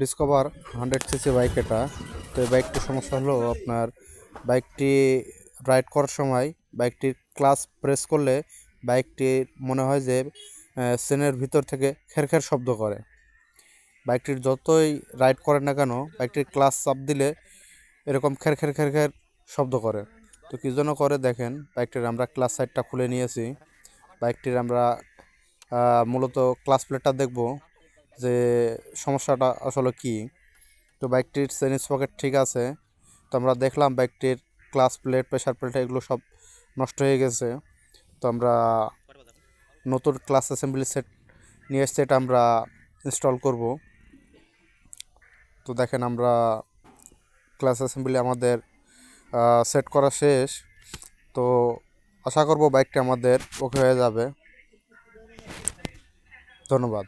Discover hundred CC bike এটা। তো এই বাইকটির সমস্যা হলো আপনার বাইকটি রাইড করার সময় বাইকটির ক্লাস প্রেস করলে বাইকটি মনে হয় যে সেনের ভিতর থেকে খের খের শব্দ করে। বাইকটির যতই রাইড করেন না কেন বাইকটির ক্লাস চাপ দিলে এরকম খের খের খের খের শব্দ করে। তো কী জন্য করে দেখেন বাইকটির আমরা ক্লাস সাইডটা খুলে নিয়েছি। বাইকটির আমরা মূলত ক্লাস প্লেটটা দেখব। যে সমস্যাটা আসলে কি? তো বাইকটির চেন পকেট ঠিক আছে, তো আমরা দেখলাম বাইকটির ক্লাস প্লেট প্রেশার প্লেট এগুলো সব নষ্ট হয়ে গেছে। তো আমরা নতুন ক্লাস অ্যাসেম্বলি সেট নিয়ে এসছে এটা আমরা ইনস্টল করব। তো দেখেন আমরা ক্লাস অ্যাসেম্বলি আমাদের সেট করা শেষ। তো আশা করব বাইকটা আমাদের ওকে হয়ে যাবে। ধন্যবাদ।